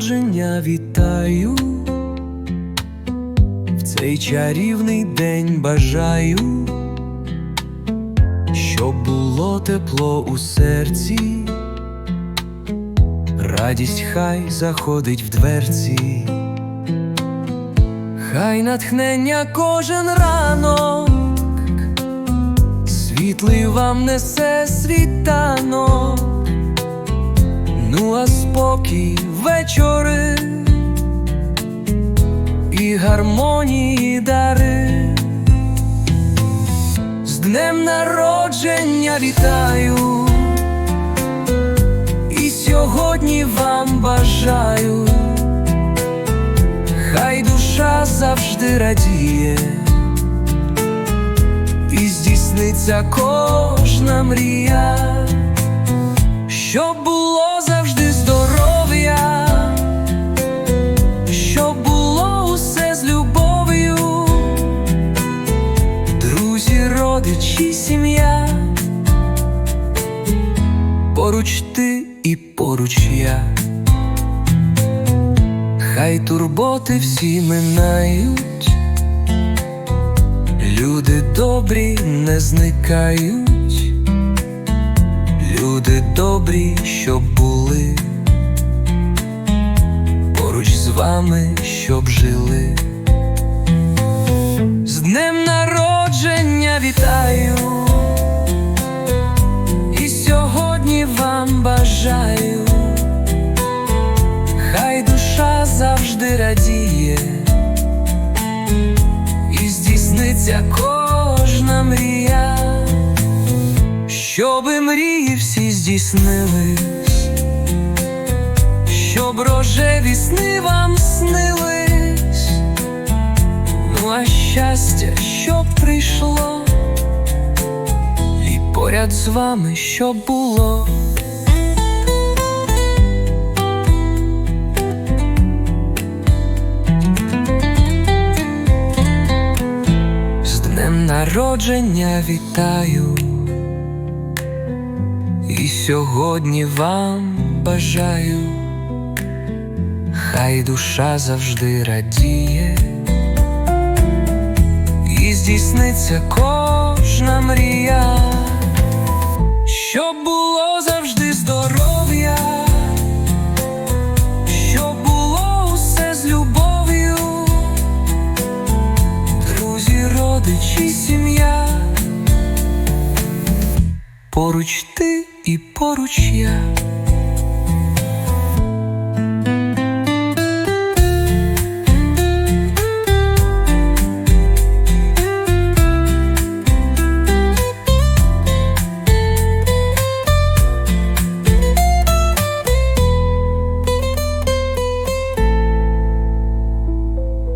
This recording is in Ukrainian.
народження вітаю, в цей чарівний день бажаю, щоб було тепло у серці, радість хай заходить в дверці, хай натхнення кожен ранок, світлий вам несе світанок. Ну, а спокій вечори і гармонії дари. З днем народження вітаю, і сьогодні вам бажаю, хай душа завжди радіє, і здійсниться кожна мрія. Поруч ти і поруч я, хай турботи всі минають, люди добрі не зникають. Люди добрі, щоб були поруч з вами, щоб жили. З днем здійсниться кожна мрія. Щоби мрії всі здійснились, щоб рожеві сни вам снились, ну а щастя, щоб прийшло, і поряд з вами щоб було. Народження вітаю. І сьогодні вам бажаю, хай душа завжди радіє, і здійсниться кожна родичі, сім'я. Поруч ти і поруч я,